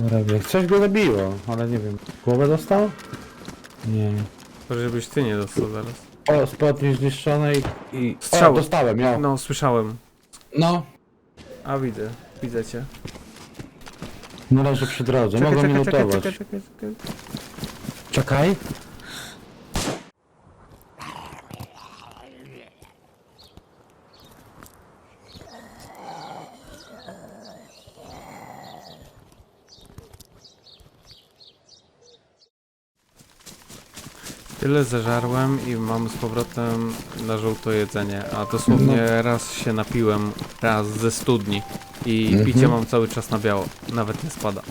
Dobra. Coś go zabiło, ale nie wiem. Głowę dostał? Nie. To żebyś ty nie dostał zaraz. O, spodnie zniszczone i... i... O, Strzały. dostałem, ja. No, słyszałem. No. A widzę, widzę cię. No leży przy drodze, mogą mnie lutować. czekaj, czekaj, czekaj. Czekaj. Tyle zeżarłem i mam z powrotem na żółto jedzenie, a dosłownie raz się napiłem, raz ze studni i Mhm. picie mam cały czas na biało, nawet nie spada.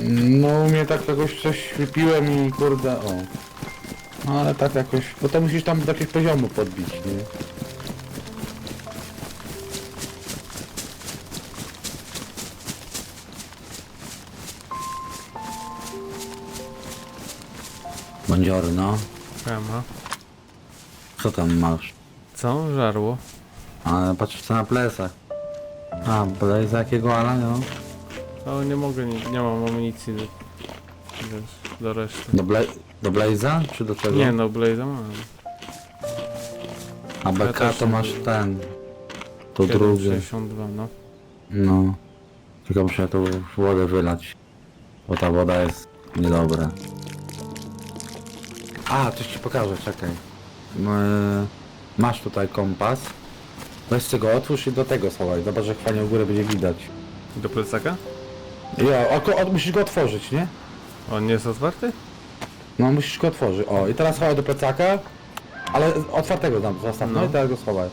No u mnie tak jakoś coś wypiłem i kurde, o. No ale tak jakoś, bo to musisz tam do jakiegoś poziomu podbić, nie? Buongiorno. Ema. Co tam masz? Co? Żarło? Ale patrz co na plecach. A, blaze jakiego ala, no? O, nie mogę, nie, nie mam amunicji do, wiesz, do reszty. Do, bla do blaza czy do czego? Nie no, Blade'a mam. A BK też to nie. masz ten. To drugie. 62, no. No. Tylko muszę tu wodę wylać. Bo ta woda jest niedobra. A, coś ci pokażę, czekaj. No, e, Masz tutaj kompas. Weź go otwórz i do tego schowaj. Zobacz, jak fajnie u góry będzie widać. Do plecaka? Jo, oko, od, musisz go otworzyć, nie? On nie jest otwarty? No, musisz go otworzyć. O, i teraz schowaj do plecaka. Ale otwartego tam zostaw, no, No. i teraz go schowaj.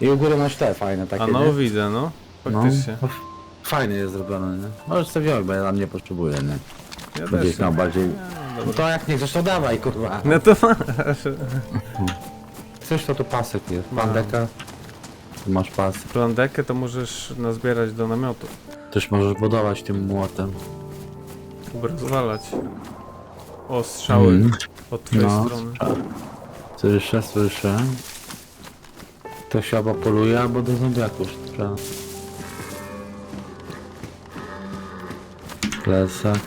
I u góry masz te fajne takie, A no, nie? widzę, no. No, Faktycznie. fajnie jest zrobione, nie? Możesz sobie wziąć, bo ja tam nie potrzebuję, nie? Ja Będzie też. miał bardziej... No, to jak nie chcesz, to dawaj, kurwa. No to masz. Chcesz, to tu pasek jest. Pandeka. Tu masz pas. Plandekę to możesz nazbierać do namiotu. Też możesz budować tym młotem. lub rozwalać. O, strzały Mm. od twojej No. strony. Słyszę, słyszę. To się albo poluje, albo do zombiaków strzela. Plecak.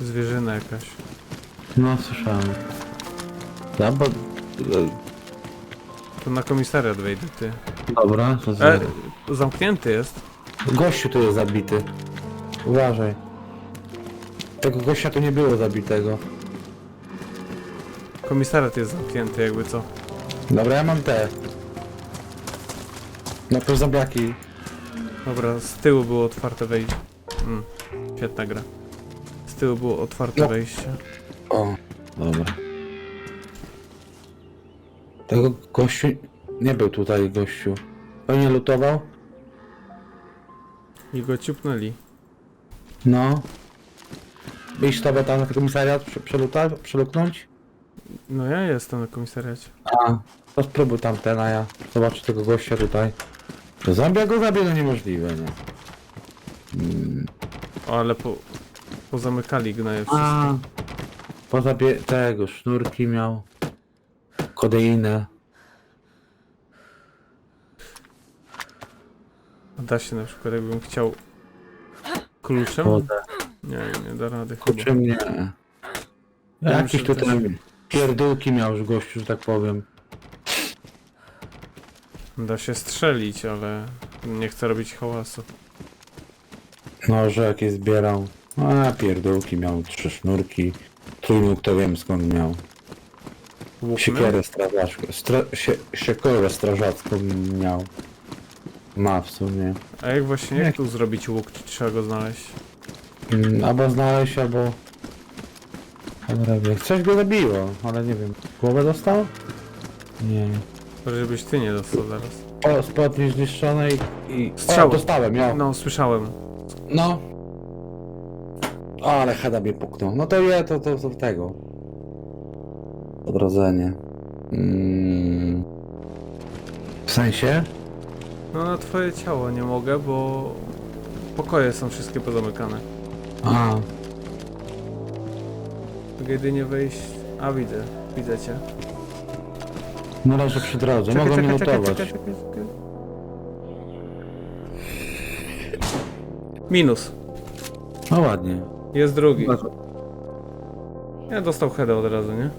Zwierzyna jakaś. No, słyszałem. Ja, bo... To na komisariat wejdę, ty. Dobra, to E, zero. zamknięty jest. Gościu tu jest zabity. Uważaj. Tego gościa tu nie było zabitego. Komisariat jest zamknięty, jakby co. Dobra, ja mam te. No to zombiaki. Dobra, z tyłu było otwarte wejście. Mm, świetna gra. Z tyłu było otwarte No. wejście. O, dobra. Tego gościu... Nie był tutaj gościu. Pewnie lutował? I go ciupnęli. No. Iść sobie tam na ten komisariat prze- przeluta, przeluknąć? No ja jestem na komisariacie. A. To spróbuj tam ten, a ja zobaczę tego gościa tutaj. To zombie go zabił, no niemożliwe, nie? Mm. O, ale po... Pozamykali gnoje wszystko. Poza tego, sznurki miał. Kodeinę. Da się na przykład, jakbym chciał... Kluczem? Wodę. Nie, nie da rady chyba. Mnie. Ja Jakieś muszę tutaj pierdółki miał już gościu, że tak powiem. Da się strzelić, ale nie chcę robić hałasu. Noże jakieś zbierał. A pierdółki miał, trzy sznurki. Trójnóg to wiem skąd miał. Siekierę strażacką. Stra sie siekierę strażacką miał. Ma w sumie. A jak właśnie, Nie. jak tu zrobić łuk? Czy trzeba go znaleźć? Mm, albo znaleźć, albo... Dobra, wie. Coś go zabiło, ale nie wiem. Głowę dostał? Nie. Żebyś ty nie dostał zaraz. O, spodnie zniszczone i... i... Strzały. O, dostałem, ja. No, słyszałem. No. O, ale Heda mnie puknął. No to je, to, to, to tego. Odrodzenie. Mm. W sensie? No na twoje ciało nie mogę, bo pokoje są wszystkie pozamykane. A, Mogę jedynie wejść... A widzę, widzę cię. no leży przy drodze, mogą mnie lutować. czekaj. Minus. No ładnie. Jest drugi. Ja dostał heada od razu, nie?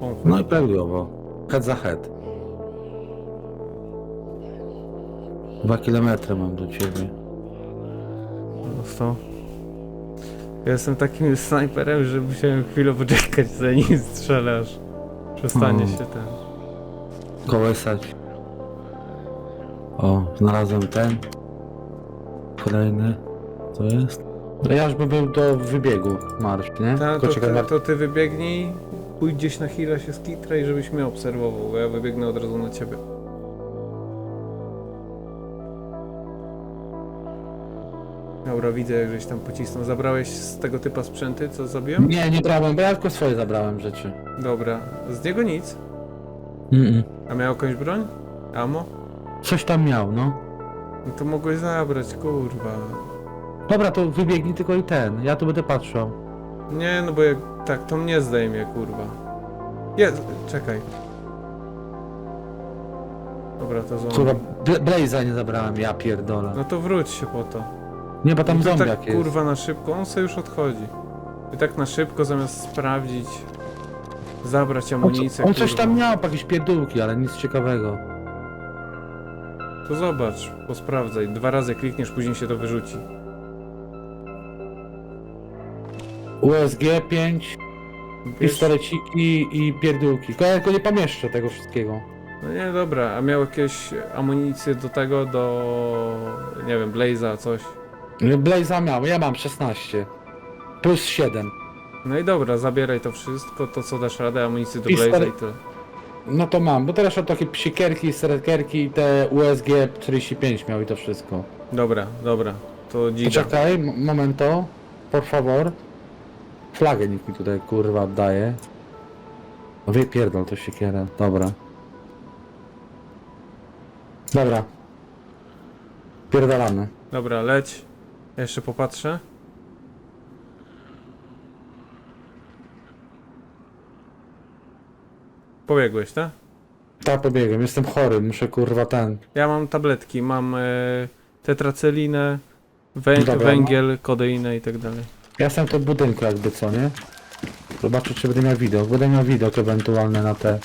Pomfy. No i prawidłowo. Head za head. Dwa kilometry mam do ciebie. Dostał. Ja jestem takim snajperem, że musiałem chwilę poczekać zanim strzelasz. Przestanie Mm. się ten. Kołysać. O, znalazłem ten. Kolejny. Co jest? No ja już bym był do wybiegu marsz, nie? Ta, Tylko to, ty, na- to ty wybiegnij, pójdź gdzieś na chwilę się skitraj, żebyś mnie obserwował, bo ja wybiegnę od razu na ciebie. Dobra, widzę jak żeś tam pocisnął. Zabrałeś z tego typa sprzęty, co zabiłem? Nie, nie brałem, bo ja tylko swoje zabrałem rzeczy. Dobra, z niego nic. Mm A miał jakąś broń? Amo? Coś tam miał, no. No to mogłeś zabrać, kurwa. Dobra, to wybiegnij tylko i ten. Ja tu będę patrzył. Nie, no bo jak tak, to mnie zdejmie, kurwa. Jest, czekaj. Dobra, to zombie. Kurwa, Bla- Blaze'a nie zabrałem, ja pierdolę. No to wróć się po to. Nie, bo tam to zombiak tak, jest. kurwa na szybko, on sobie już odchodzi. I tak na szybko zamiast sprawdzić, zabrać On, amunicję. on coś kurwa. tam miał, jakieś pierdółki, ale nic ciekawego. To zobacz, posprawdzaj. Dwa razy klikniesz, później się to wyrzuci. USG 5, Wiesz, pistoleciki i pierdółki. Tylko ja tylko nie pomieszczę tego wszystkiego. no nie, dobra, a miał jakieś amunicje do tego, do... nie wiem, Blaze'a, coś. Blaze'a miał, ja mam 16. Plus 7. No i dobra, zabieraj to wszystko, to co dasz radę, amunicję do Pistolet- Blaze'a i tyle. No to mam, bo teraz są takie psikierki, serekerki i te USG 45 miał i to wszystko. Dobra, dobra, to dzida. Poczekaj, m- momento. Por favor. Flagę nikt mi tutaj kurwa oddaje. No wypierdol to siekierę, dobra. Dobra. Pierdolamy. Dobra, leć. Ja jeszcze popatrzę. Pobiegłeś, tak? Tak pobiegłem, jestem chory, muszę kurwa ten. Ja mam tabletki, mam e, tetracelinę, wę Dobra. węgiel, kodeinę i tak dalej. Ja jestem w tym budynku jakby co, nie? Zobaczę czy będę miał widok. Będę miał widok ewentualny na te.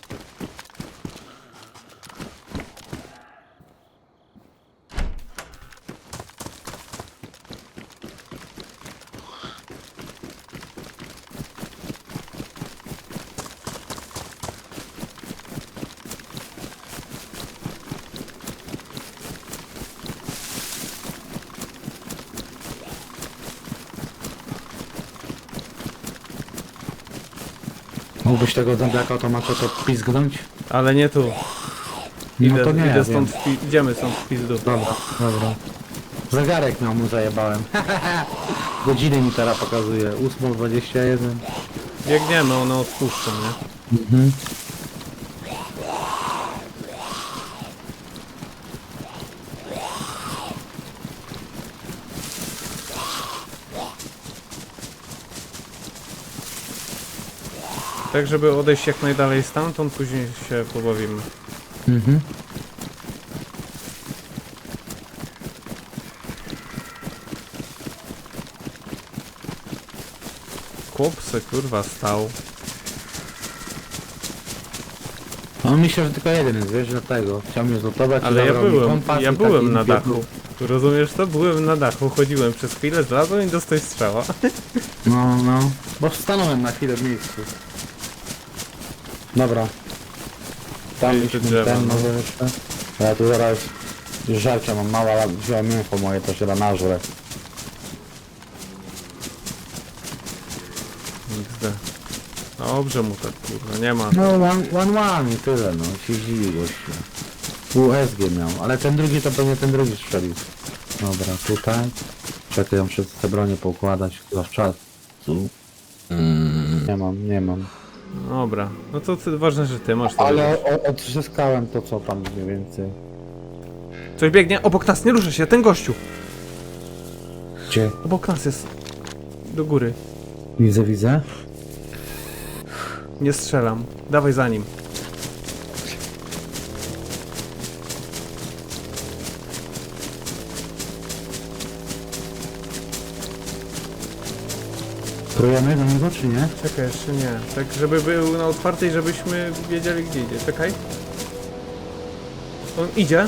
Mógłbyś tego zombiaka automatu to pizgnąć? Ale nie tu. No Idę, to nie, idę stąd w pi- idziemy stąd w pizdu. Dobra, dobra. Zegarek miał mu zajebałem. Godziny mi teraz pokazuje. 8.21. Biegniemy, one odpuszczą, nie? Mhm. Tak, żeby odejść jak najdalej stamtąd, później się pobawimy. Mhm. Chłop se kurwa stał. On myślał, że tylko jeden jest, wiesz, dlatego. Chciał mnie zlutować. Ale ja byłem, ja byłem na dachu. Rozumiesz to? Byłem na dachu, chodziłem przez chwilę, zlazłem i dostać strzała. No, no. Bo stanąłem na chwilę w miejscu. Dobra. Tam Ej, te byśmy drzewa, ten no. może jeszcze. A Ja tu zaraz żarcia mam mała, wziąłem info moje, to się da nażrę. XD. Dobrze mu tak kurwa, nie ma. No, one, one, one i tyle, no. Się zdziwił gościu. USG miał, ale ten drugi to pewnie ten drugi strzelił. Dobra, tutaj. Czekaj, ja muszę te bronie poukładać. Chyba w czas. Tu. Mm, nie mam, nie mam. Dobra, no to ty, ważne, że ty masz to. Ale o, odzyskałem to, co tam mniej więcej. Coś biegnie, obok nas, nie ruszę się, ten gościu. Gdzie? Obok nas jest. Do góry. Widzę, widzę. Nie strzelam. Dawaj za nim. Prójemy do niego, czy nie? Czekaj, jeszcze nie. Tak, żeby był na otwartej, żebyśmy wiedzieli gdzie idzie. Czekaj. On idzie.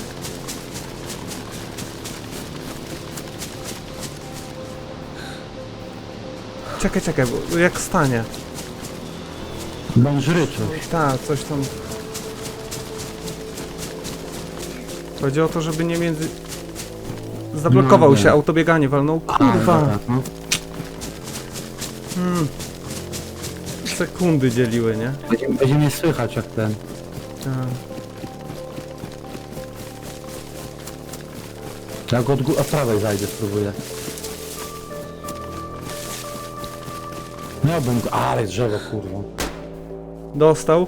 Czekaj, czekaj, bo jak stanie. Bądź ryczy. Tak, coś tam. Chodzi o to, żeby nie między... Zablokował No, nie. się, autobieganie walnął. Kurwa! dobra, no. Hmm. Sekundy dzieliły, nie? Będzie, będzie mnie słychać jak ten. Tak. Jak od, gó- od prawej zajdę, spróbuję. Miałbym go, ale drzewo kurwa. Dostał.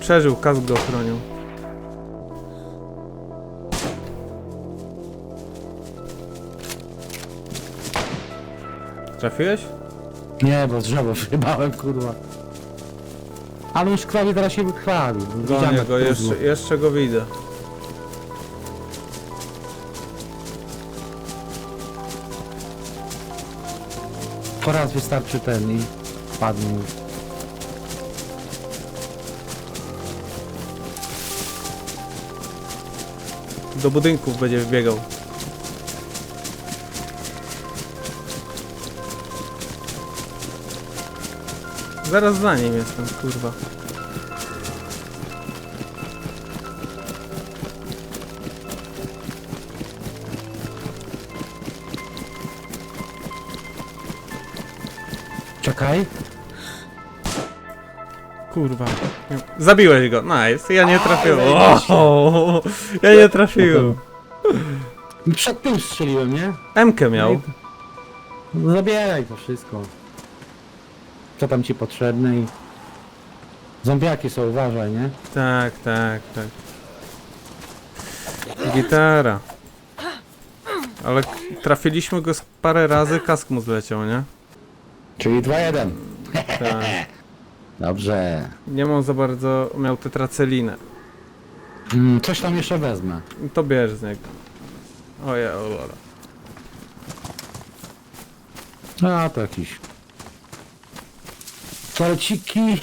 Przeżył, kask go ochronił. Trafiłeś? Nie, bo drzewo wyjebałem kurwa. Ale już krwawi teraz się. Widziałem, Gonię jak go, jeszcze, jeszcze go widzę. Po raz wystarczy ten i padnie już. Do budynków będzie wbiegał. Zaraz za nim jestem, kurwa. Czekaj. Kurwa. Zabiłeś go, nice. Ja nie trafiłem. O, ja nie trafiłem. Przed tym strzeliłem, nie? Emkę miał. No Zabieraj to wszystko. Co tam ci potrzebne i... Zombiaki są, uważaj, nie? Tak, tak, tak. Gitara. Ale k- trafiliśmy go z parę razy, kask mu zleciał, nie? Czyli 2-1. Tak. Dobrze. Nie mam za bardzo, miał tetracelinę. Mm, coś tam jeszcze wezmę. To bierz z niego. Oje, o lola. A, to jakiś... Torciki.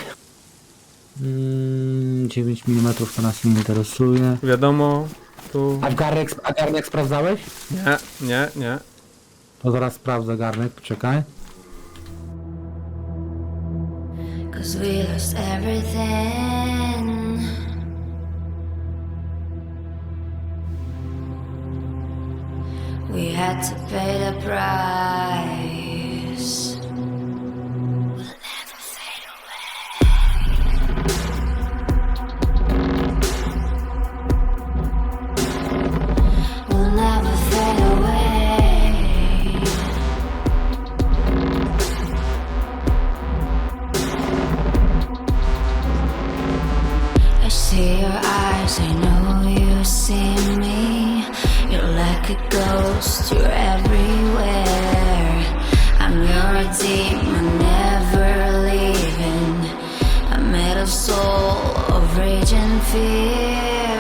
Mm, 9 mm to nas nie interesuje. Wiadomo, tu... A garnek, a garnek sprawdzałeś? Nie, nie, nie. To zaraz sprawdzę garnek, poczekaj. Cause we lost everything. We had to pay the price. I know you see me. You're like a ghost, you're everywhere. I'm your demon, never leaving. I'm made of soul, of rage and fear.